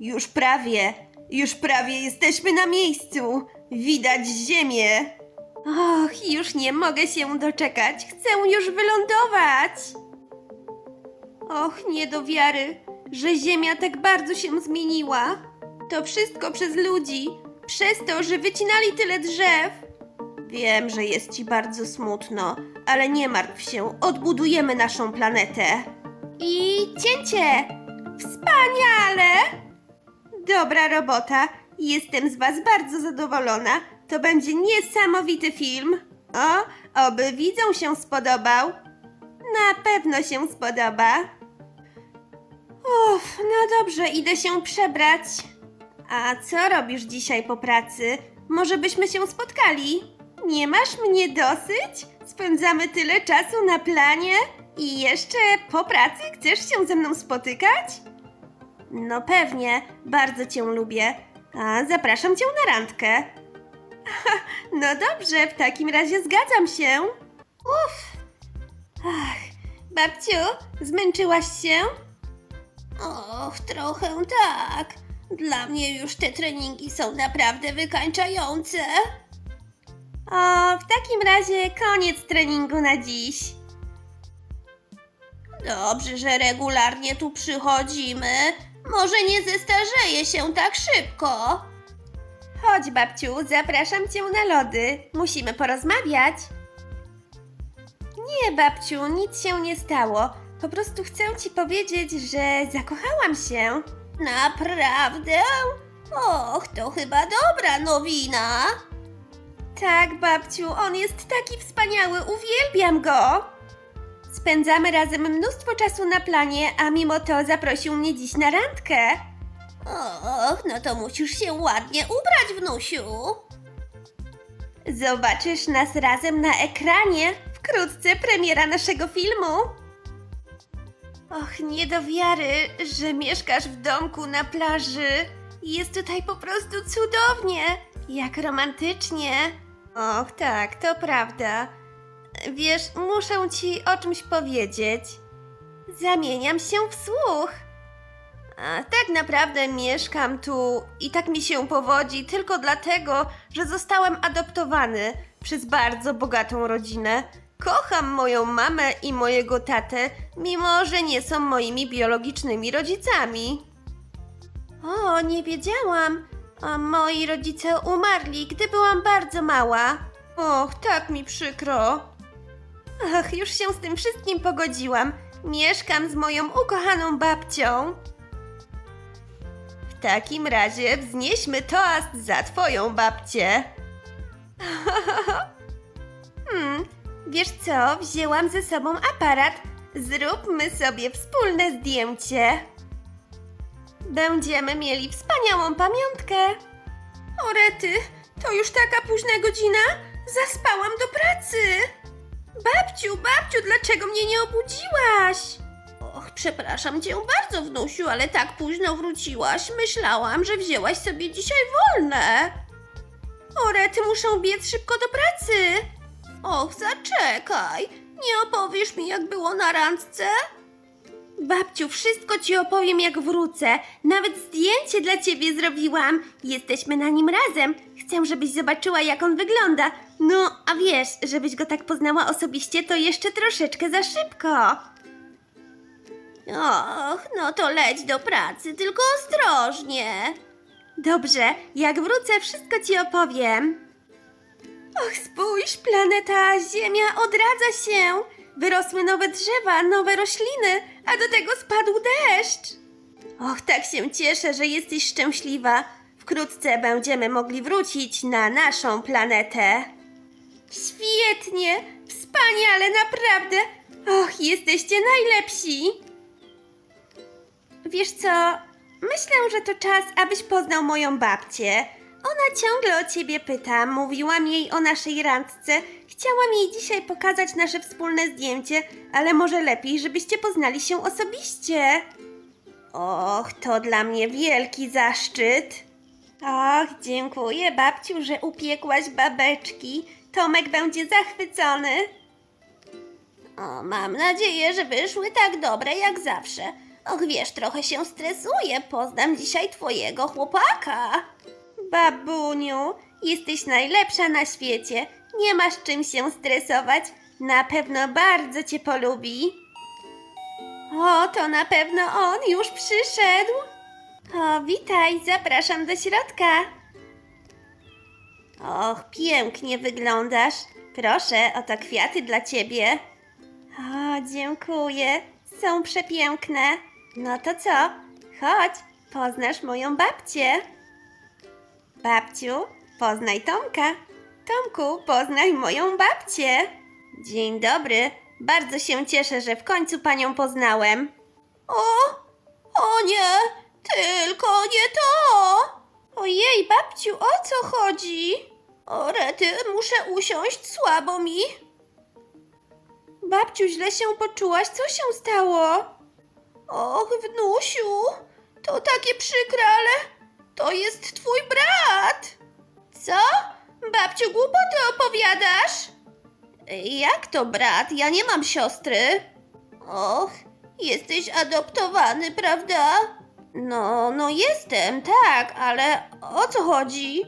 Już prawie, już prawie jesteśmy na miejscu. Widać ziemię. Och, już nie mogę się doczekać. Chcę już wylądować. Och, nie do wiary, że ziemia tak bardzo się zmieniła. To wszystko przez ludzi, przez to, że wycinali tyle drzew. Wiem, że jest ci bardzo smutno, ale nie martw się, odbudujemy naszą planetę. I cięcie! Wspaniale! Dobra robota. Jestem z Was bardzo zadowolona. To będzie niesamowity film. O, oby widzom się spodobał. Na pewno się spodoba. Uff, no dobrze, idę się przebrać. A co robisz dzisiaj po pracy? Może byśmy się spotkali? Nie masz mnie dosyć? Spędzamy tyle czasu na planie i jeszcze po pracy chcesz się ze mną spotykać? No pewnie, bardzo cię lubię. A zapraszam cię na randkę. No dobrze, w takim razie zgadzam się. Uff. Ach, babciu, zmęczyłaś się? Och, trochę tak. Dla mnie już te treningi są naprawdę wykańczające. O, w takim razie koniec treningu na dziś. Dobrze, że regularnie tu przychodzimy. Może nie zestarzeje się tak szybko. Chodź, babciu, zapraszam cię na lody. Musimy porozmawiać. Nie, babciu, nic się nie stało. Po prostu chcę ci powiedzieć, że zakochałam się. Naprawdę? Och, to chyba dobra nowina. Tak, babciu, on jest taki wspaniały, uwielbiam go. Spędzamy razem mnóstwo czasu na planie, a mimo to zaprosił mnie dziś na randkę. Och, no to musisz się ładnie ubrać, wnusiu. Zobaczysz nas razem na ekranie. Wkrótce premiera naszego filmu. Och, nie do wiary, że mieszkasz w domku na plaży. Jest tutaj po prostu cudownie. Jak romantycznie. Och, tak, to prawda. Wiesz, muszę ci o czymś powiedzieć. Zamieniam się w słuch. A tak naprawdę mieszkam tu i tak mi się powodzi tylko dlatego, że zostałem adoptowany przez bardzo bogatą rodzinę. Kocham moją mamę i mojego tatę, mimo że nie są moimi biologicznymi rodzicami. O, nie wiedziałam. A moi rodzice umarli, gdy byłam bardzo mała. Och, tak mi przykro. Ach, już się z tym wszystkim pogodziłam. Mieszkam z moją ukochaną babcią. W takim razie wznieśmy toast za twoją babcię. hmm, wiesz co? Wzięłam ze sobą aparat. Zróbmy sobie wspólne zdjęcie. Będziemy mieli wspaniałą pamiątkę. Orety, to już taka późna godzina? Zaspałam do pracy. Babciu, babciu, dlaczego mnie nie obudziłaś? Och, przepraszam cię bardzo, wnusiu, ale tak późno wróciłaś. Myślałam, że wzięłaś sobie dzisiaj wolne. Orety, muszę biec szybko do pracy. Och, zaczekaj. Nie opowiesz mi, jak było na randce? Babciu, wszystko ci opowiem, jak wrócę. Nawet zdjęcie dla ciebie zrobiłam. Jesteśmy na nim razem. Chcę, żebyś zobaczyła, jak on wygląda. No, a wiesz, żebyś go tak poznała osobiście, to jeszcze troszeczkę za szybko. Och, no to leć do pracy, tylko ostrożnie. Dobrze, jak wrócę, wszystko ci opowiem. Och, spójrz, planeta Ziemia odradza się. Wyrosły nowe drzewa, nowe rośliny, a do tego spadł deszcz. Och, tak się cieszę, że jesteś szczęśliwa. Wkrótce będziemy mogli wrócić na naszą planetę. Świetnie, wspaniale, naprawdę. Och, jesteście najlepsi. Wiesz co? Myślę, że to czas, abyś poznał moją babcię. Ona ciągle o ciebie pyta. Mówiłam jej o naszej randce. Chciałam jej dzisiaj pokazać nasze wspólne zdjęcie, ale może lepiej, żebyście poznali się osobiście. Och, to dla mnie wielki zaszczyt. Och, dziękuję babciu, że upiekłaś babeczki. Tomek będzie zachwycony. O, mam nadzieję, że wyszły tak dobre jak zawsze. Och, wiesz, trochę się stresuję. Poznam dzisiaj twojego chłopaka. Babuniu, jesteś najlepsza na świecie. Nie masz czym się stresować. Na pewno bardzo cię polubi. O, to na pewno on już przyszedł. O, witaj, zapraszam do środka. Och, pięknie wyglądasz. Proszę, oto kwiaty dla ciebie. O, dziękuję. Są przepiękne. No to co? Chodź, poznasz moją babcię. Babciu, poznaj Tomka. Tomku, poznaj moją babcię. Dzień dobry. Bardzo się cieszę, że w końcu panią poznałem. O, o nie, tylko nie to. Ojej, babciu, o co chodzi? O rety, muszę usiąść, słabo mi. Babciu, źle się poczułaś, co się stało? Och, wnusiu, to takie przykre, ale to jest twój brat. Co? Babciu, głupoty opowiadasz? Jak to brat? Ja nie mam siostry. Och, jesteś adoptowany, prawda? No, no jestem, tak, ale o co chodzi?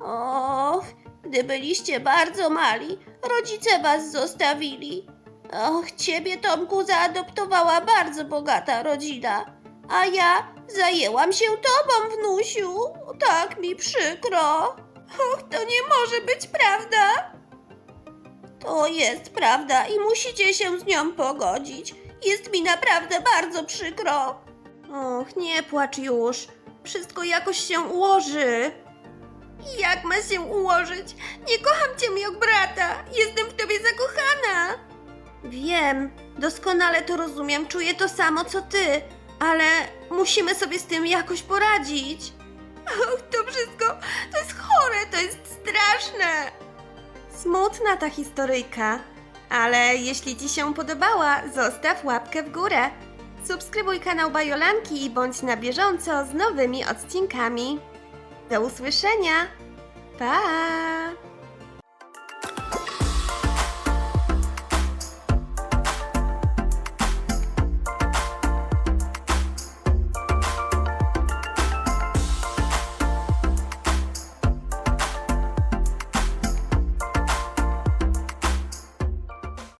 Och, gdy byliście bardzo mali, rodzice was zostawili. Och, ciebie, Tomku, zaadoptowała bardzo bogata rodzina, a ja zajęłam się tobą, wnusiu. Tak mi przykro. Och, to nie może być prawda. To jest prawda i musicie się z nią pogodzić. Jest mi naprawdę bardzo przykro. Och, nie płacz już. Wszystko jakoś się ułoży. Jak ma się ułożyć? Nie kocham cię jak brata. Jestem w tobie zakochana. Wiem, doskonale to rozumiem. Czuję to samo co ty, ale musimy sobie z tym jakoś poradzić. Och, to wszystko to jest chore, to jest straszne. Smutna ta historyjka, ale jeśli Ci się podobała, zostaw łapkę w górę. Subskrybuj kanał Bajolanki i bądź na bieżąco z nowymi odcinkami. Do usłyszenia! Pa!